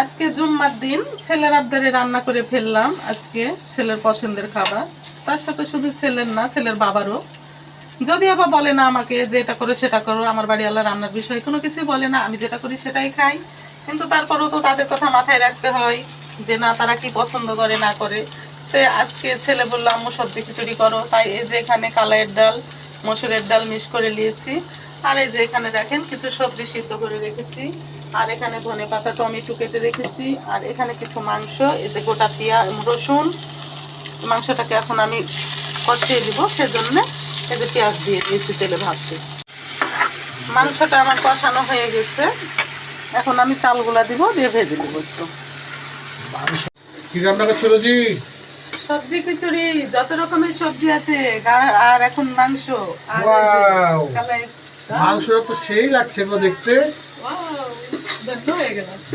আজকে জুম্মার দিন, ছেলের আবদারে রান্না করে ফেললাম আজকে ছেলের পছন্দের খাবার। তার সাথে শুধু ছেলের না, ছেলের বাবারও। যদি আবার বলে না আমাকে যে এটা করো, সেটা করো, আমার বাড়ি আল্লাহ রান্নার বিষয়ে, কোনো কিছুই বলে না, আমি যেটা করি সেটাই খাই। কিন্তু তারপরেও তো তাদের কথা মাথায় রাখতে হয় যে না, তারা কি পছন্দ করে, না করে। সে আজকে ছেলে বলল, আম্মু, সবজি খিচুড়ি করো। তাই এই যে এখানে কালাইয়ের ডাল, মসুরের ডাল মিক্স করে নিয়েছি। আর এই যে এখানে দেখেন কিছু সবজি সিদ্ধ করে রেখেছি। আর এখানে ধনে পাতা টমেটো কেটে রেখেছি। আর এখানে কিছু মাংস যে গোটা পেঁয়াজ রসুন। মাংসটাকে এখন আমি কষিয়ে দিব সেজন্য যে পেঁয়াজ দিয়ে দিয়েছি তেলে ভাজতে। মাংসটা আমার কষানো হয়ে গেছে। এখন আমি চালগুলা দিব দিয়ে ভেজে দিব একটু। কি রান্না করছ রোজি? সবজি খিচুড়ি যত রকমের সবজি আছে আর এখন মাংস আর কালাই- মাংসটা তো সেই লাগছে গো দেখতে।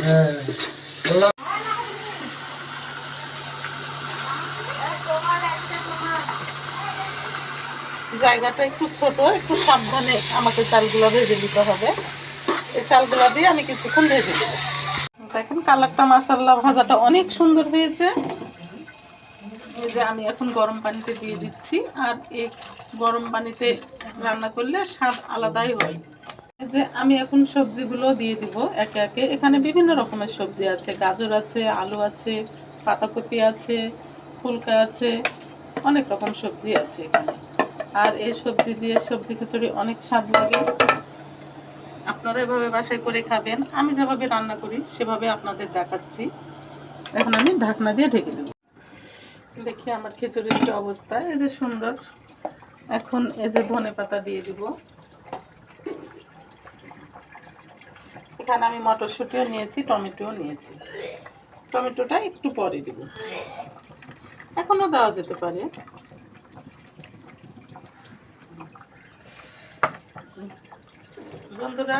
হ্যাঁ। জায়গাটা একটু ছোট, একটু সাবধানে আমাকে চালগুলো ভেজে দিতে হবে। এই চালগুলো দিয়ে আমি কিছুক্ষণ ভেজে দেবো দেখেন, কালারটা মাসাল্লাহ ভাজাটা অনেক সুন্দর হয়েছে। এই যে আমি এখন গরম পানিতে দিয়ে দিচ্ছি আর এই গরম পানিতে রান্না করলে স্বাদ আলাদাই হয়। এই যে আমি এখন সবজিগুলো দিয়ে দিব একে একে। এখানে বিভিন্ন রকমের সবজি আছে। গাজর আছে, আলু আছে, পাতাকপি আছে, ফুলকা আছে, অনেক রকম সবজি আছে এখানে। আর এই সবজি দিয়ে সবজি খিচুড়ি অনেক স্বাদ লাগে। আপনারা এভাবে বাসায় করে খাবেন। আমি যেভাবে রান্না করি, সেভাবে আপনাদের দেখাচ্ছি। এখন আমি ঢাকনা দিয়ে ঢেকে দেব। দেখি আমার খিচুড়ির কি অবস্থা। এই যে সুন্দর। এখন এই যে ধনে পাতা দিয়ে দিব। এখানে আমি মটরশুঁটিও নিয়েছি, টমেটোও নিয়েছি। টমেটোটা একটু পরে দিব। এখনও দেওয়া যেতে পারে। বন্ধুরা,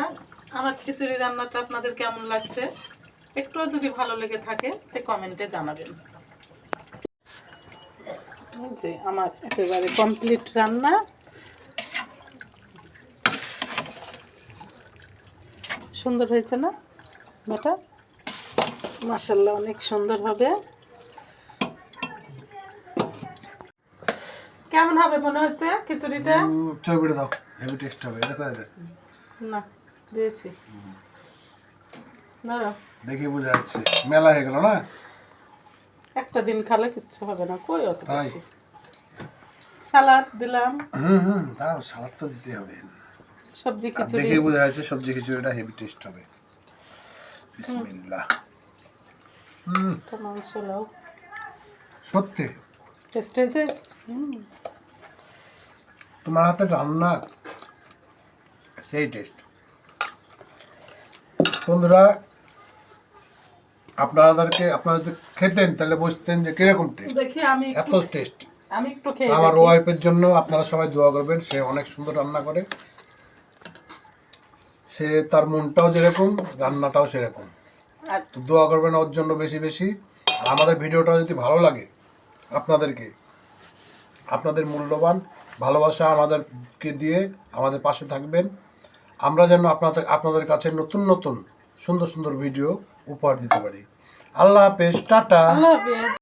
আমার খিচুড়ি রান্নাটা আপনাদের কেমন লাগছে? একটুও যদি ভালো লেগে থাকে, তে কমেন্টে জানাবেন। যে আমার একেবারে কমপ্লিট রান্না। সুন্দর হয়েছে না বেটা মাসাল্লাহ অনেক সুন্দর হবে। কেমন হবে মনে হচ্ছে খিচুড়িটা? চর্বিটা দাও হেভি টেস্ট হবে এটা না দিয়েছি। না দেখে বোঝা যাচ্ছে মেলা হয়ে গেল না? একটা দিন খালে কিচ্ছু হবে না কই অত বেশি? সালাদ দিলাম। হুম হুম তাও সালাদ তো দিতে হবে। সবজি খিচুড়ি। দেখে বোঝা যাচ্ছে সবজি খিচুড়িটা হেভি টেস্ট হবে। বিসমিল্লাহ। হুম। একটা মাংস লাও সত্যি? টেস্ট হয়েছে? তোমার হাতে রান্না? সেই টেস্ট বন্ধুরা আপনাদেরকে আপনারা যদি খেতেন তাহলে বুঝতেন যে কীরকম টেস্ট দেখি আমি এত টেস্ট আমি একটু খেয়ে আমার। ওয়াইফের জন্য আপনারা সবাই দোয়া করবেন সে অনেক সুন্দর রান্না করে। সে তার মনটাও যেরকম রান্নাটাও সেরকম। তো দোয়া করবেন ওর জন্য বেশি বেশি। আর আমাদের ভিডিওটা যদি ভালো লাগে আপনাদেরকে আপনাদের মূল্যবান ভালোবাসা আমাদেরকে দিয়ে আমাদের পাশে থাকবেন। আমরা যেন আপনাদের আপনাদের কাছে নতুন নতুন সুন্দর সুন্দর ভিডিও উপহার দিতে পারি। আল্লাহ হাফেজ টাটা। আল্লাহ হাফেজ।